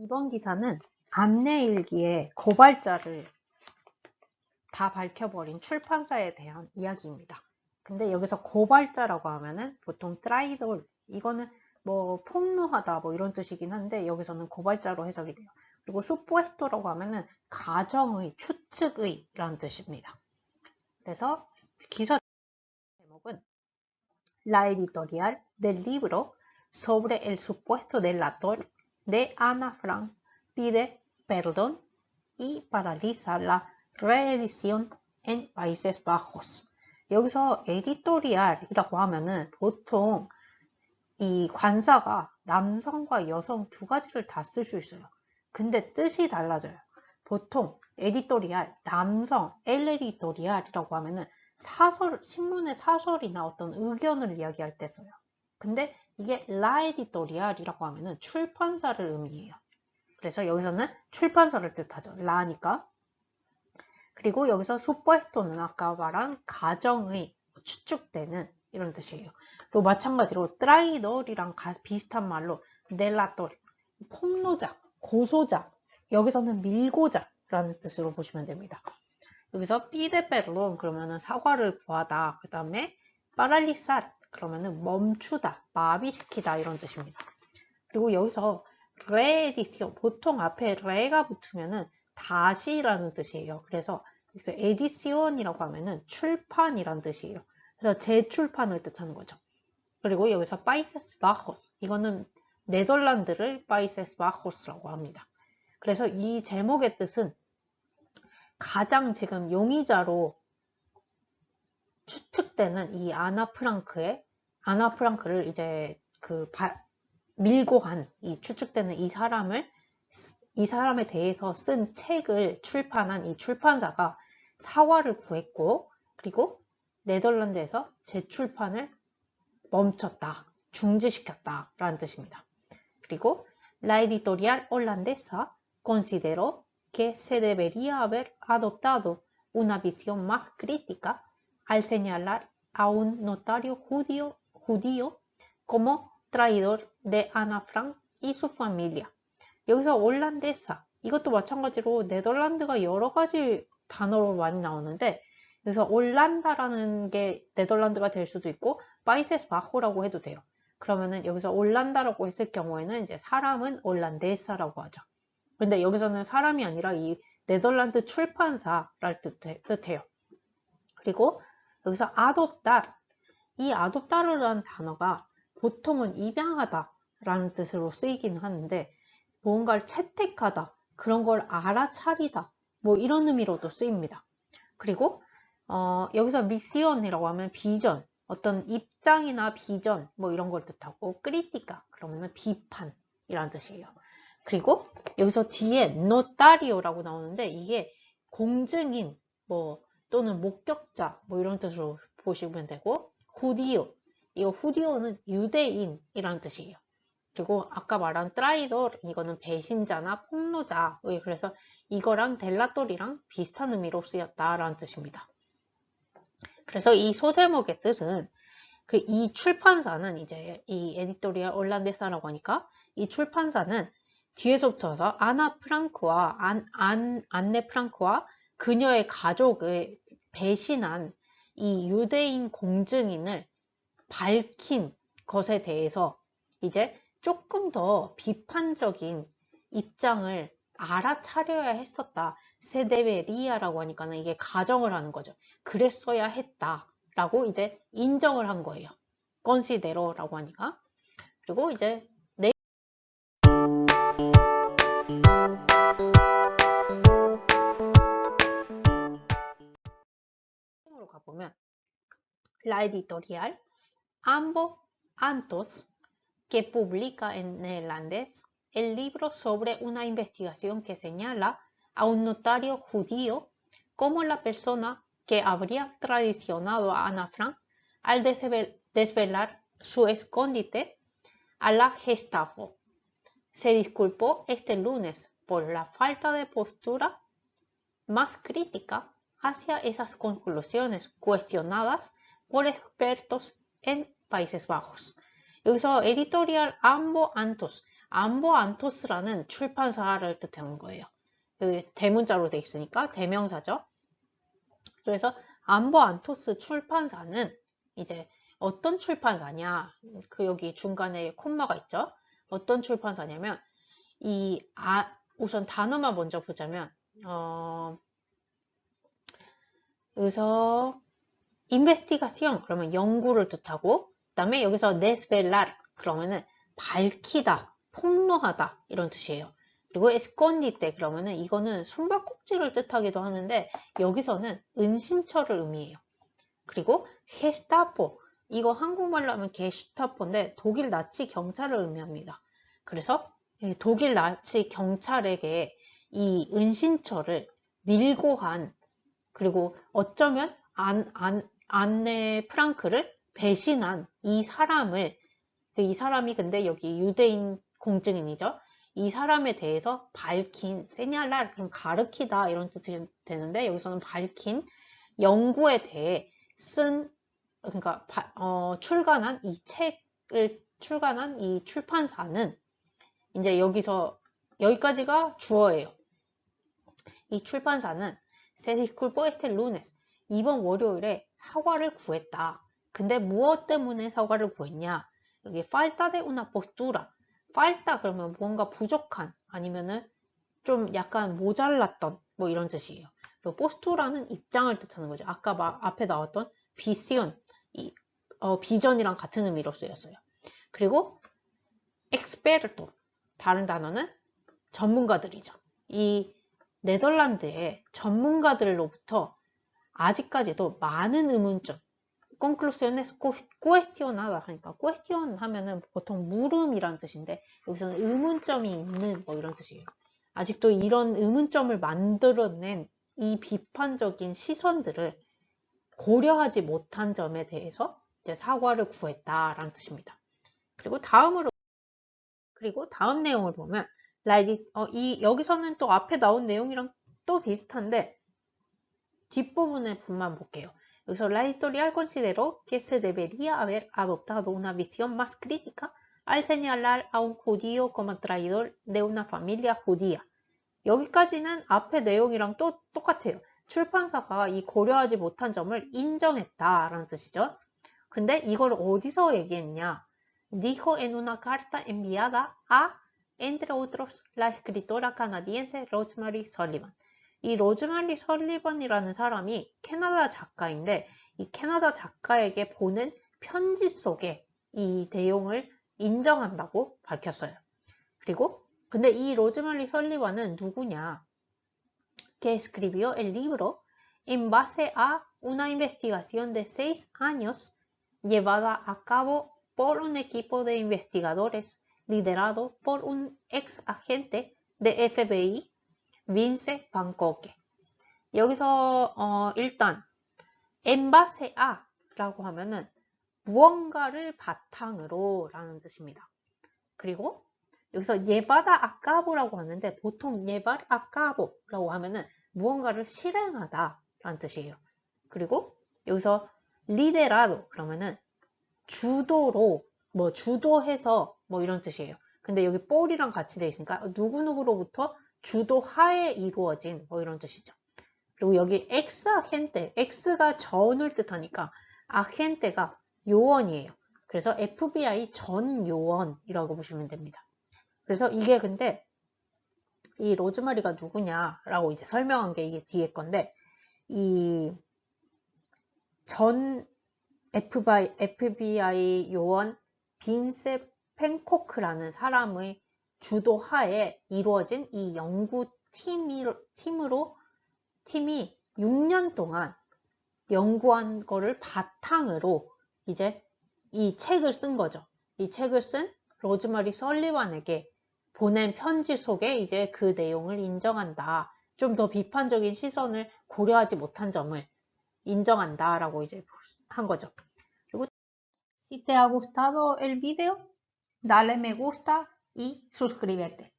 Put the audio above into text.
이번 기사는 안내일기에 고발자를 다 밝혀버린 출판사에 대한 이야기입니다. 근데 여기서 고발자라고 하면은 보통 트라이돌 이거는 뭐 폭로하다 뭐 이런 뜻이긴 한데 여기서는 고발자로 해석이 돼요. 그리고 수포에스토라고 하면은 가정의 추측의 라는 뜻입니다. 그래서 기사 제목은 La editorial del libro sobre el supuesto delator de Ana Frank pide perdón y paraliza la reedición en Países Bajos. 여기서 에디토리얼이라고 하면은 보통 이 관사가 남성과 여성 두 가지를 다 쓸 수 있어요. 근데 뜻이 달라져요. 보통 에디토리얼, 남성, 엘 에디토리얼이라고 하면은 사설, 신문의 사설이나 어떤 의견을 이야기할 때 써요. 근데 이게 라 에디토리얼이라고 하면은 출판사를 의미해요. 그래서 여기서는 출판사를 뜻하죠. 라니까. 그리고 여기서 수포에스토는 아까 말한 가정의 추측되는 이런 뜻이에요. 또 마찬가지로 트라이돌이랑 비슷한 말로 넬라돌, 폭로자, 고소자, 여기서는 밀고자라는 뜻으로 보시면 됩니다. 여기서 삐데페론 그러면은 사과를 구하다. 그 다음에 파랄리살 그러면은 멈추다, 마비시키다 이런 뜻입니다. 그리고 여기서 레에디시오 보통 앞에 레가 붙으면은 다시라는 뜻이에요. 그래서 여기서 에디시온이라고 하면은 출판이란 뜻이에요. 그래서 재출판을 뜻하는 거죠. 그리고 여기서 파이세스 바호스 이거는 네덜란드를 파이세스 바호스라고 합니다. 그래서 이 제목의 뜻은 가장 지금 용의자로 추측되는 이 아나 프랑크의 아나 프랑크를 이제 그 바, 밀고 한이 추측되는 이 사람을 이 사람에 대해서 쓴 책을 출판한 이 출판사가 사과를 구했고 그리고 네덜란드에서 재출판을 멈췄다, 중지시켰다 라는 뜻입니다. 그리고 La editorial holandesa consideró que se debería haber adoptado una visión más crítica al señalar a un notario judío, judío como traidor de Ana Frank y su familia. 여기서 올란데사 이것도 마찬가지로 네덜란드가 여러 가지 단어로 많이 나오는데 그래서 올란다라는 게 네덜란드가 될 수도 있고 파이세스 바호라고 해도 돼요. 그러면은 여기서 올란다라고 했을 경우에는 이제 사람은 올란데사라고 하죠. 근데 여기서는 사람이 아니라 이 네덜란드 뜻해, 뜻해요. 그리고 여기서 아롭달 이 아롭다르라는 단어가 보통은 입양하다 라는 뜻으로 쓰이기는 하는데 무언가를 채택하다 그런 걸 알아차리다 뭐 이런 의미로도 쓰입니다. 그리고 어, 여기서 미시온이라고 하면 비전 어떤 입장이나 비전 뭐 이런 걸 뜻하고 크리티카 그러면 비판이라는 뜻이에요. 그리고 여기서 뒤에 노타리오라고 나오는데 이게 공증인 뭐 또는 목격자 뭐 이런 뜻으로 보시면 되고 후디오 이거 후디오는 유대인이라는 뜻이에요. 그리고 아까 말한 트라이돌 이거는 배신자나 폭로자 그래서 이거랑 델라돌이랑 비슷한 의미로 쓰였다라는 뜻입니다. 그래서 이 소제목의 뜻은 그 이 출판사는 이제 이 에디토리아 올란데사라고 하니까 이 출판사는 뒤에서부터서 아나 프랑크와 안, 안, 안네 프랑크와 그녀의 가족을 배신한 이 유대인 공증인을 밝힌 것에 대해서 이제 조금 더 비판적인 입장을 알아차려야 했었다. 세데베리아라고 하니까는 이게 가정을 하는 거죠. 그랬어야 했다라고 이제 인정을 한 거예요. 건시데로라고 하니까. 그리고 이제 La editorial Ambo Antos que publica en neerlandés el libro sobre una investigación que señala a un notario judío como la persona que habría traicionado a Ana Frank al desvelar su escondite a la Gestapo. Se disculpó este lunes por la falta de postura más crítica hacia esas conclusiones cuestionadas por expertos en Países Bajos. 여기서 에디토리얼 암보 안토스 암보 안토스라는 출판사를 뜻하는 거예요. 그 대문자로 돼 있으니까 대명사죠. 그래서 암보 안토스 출판사는 이제 어떤 출판사냐? 그 여기 중간에 콤마가 있죠. 어떤 출판사냐면 이 아, 우선 단어만 먼저 보자면 어, 여기서 investigación 그러면 연구를 뜻하고 그 다음에 여기서 desvelar 그러면은 밝히다, 폭로하다 이런 뜻이에요. 그리고 escondite 그러면은 이거는 숨바꼭질을 뜻하기도 하는데 여기서는 은신처를 의미해요. 그리고 gestapo 이거 한국말로 하면 게슈타포인데 독일 나치 경찰을 의미합니다. 그래서 독일 나치 경찰에게 이 은신처를 밀고 한 그리고 어쩌면 안, 안, 안네 프랑크를 배신한 이 사람을 그이 사람이 근데 여기 유대인 공증인이죠. 이 사람에 대해서 밝힌 세냐랄 그럼 가르키다 이런 뜻이 되는데 여기서는 밝힌 연구에 대해 쓴 그러니까 어, 출간한 이 책을 출간한 이 출판사는 이제 여기서 여기까지가 주어예요. 이 출판사는 disculpó este lunes. 이번 월요일에 사과를 구했다. 근데 무엇 때문에 사과를 구했냐? 여기 falta de una postura. falta 그러면 무언가 부족한 아니면은 좀 약간 모자랐던 뭐 이런 뜻이에요. 그리고 postura는 입장을 뜻하는 거죠. 아까 막 앞에 나왔던 비시온 이, 어, 비전이랑 같은 의미로 쓰였어요. 그리고 experto 다른 단어는 전문가들이죠. 이 네덜란드의 전문가들로부터 아직까지도 많은 의문점 conclusiones cuestionada 하니까 question 하면은 보통 물음이란 뜻인데 여기서는 의문점이 있는 뭐 이런 뜻이에요. 아직도 이런 의문점을 만들어낸 이 비판적인 시선들을 고려하지 못한 점에 대해서 이제 사과를 구했다라는 뜻입니다. 그리고 다음으로 그리고 다음 내용을 보면 라이디 어, 이 여기서는 또 앞에 나온 내용이랑 또 비슷한데 뒷부분의 분만 볼게요. 여기서 la editorial consideró que se debería haber adoptado una visión más crítica al señalar a un judío como traidor de una familia judía. 여기까지는 앞의 내용이랑 또 똑같아요. 출판사가 이 고려하지 못한 점을 인정했다라는 뜻이죠. 근데 이걸 어디서 얘기했냐? Dijo en una carta enviada a, entre otros, la escritora canadiense Rosemary Sullivan. 이 로즈마리 설리번이라는 사람이 캐나다 작가인데 이 캐나다 작가에게 보낸 편지 속에 이 내용을 인정한다고 밝혔어요. 그리고 근데 이 로즈마리 설리번은 누구냐? que escribió el libro en base a una investigación de seis años llevada a cabo por un equipo de investigadores liderado por un ex agente de FBI 윈세 방콕에 여기서 어, 일단 엔바세 아라고 하면은 무언가를 바탕으로 라는 뜻입니다. 그리고 여기서 예바다 아까보라고 하는데 보통 예바다 아까보라고 하면은 무언가를 실행하다 라는 뜻이에요. 그리고 여기서 리데라도 그러면은 주도로 뭐 주도해서 뭐 이런 뜻이에요. 근데 여기 볼이랑 같이 돼 있으니까 누구누구로부터 주도하에 이루어진 뭐 이런 뜻이죠. 그리고 여기 x 아헨테, x가 전을 뜻하니까 아헨테가 요원이에요. 그래서 FBI 전 요원이라고 보시면 됩니다. 그래서 이게 근데 이 로즈마리가 누구냐라고 이제 설명한 게 이게 뒤에 건데 이 전 FBI, 요원 빈세 펜코크라는 사람의 주도하에 이루어진 이 연구팀이, 팀으로, 팀이 6년 동안 연구한 거를 바탕으로 이제 이 책을 쓴 거죠. 이 책을 쓴 로즈마리 설리완에게 보낸 편지 속에 이제 그 내용을 인정한다. 좀 더 비판적인 시선을 고려하지 못한 점을 인정한다 라고 이제 한 거죠. 그리고 Si te ha gustado el video, dale me gusta y suscríbete.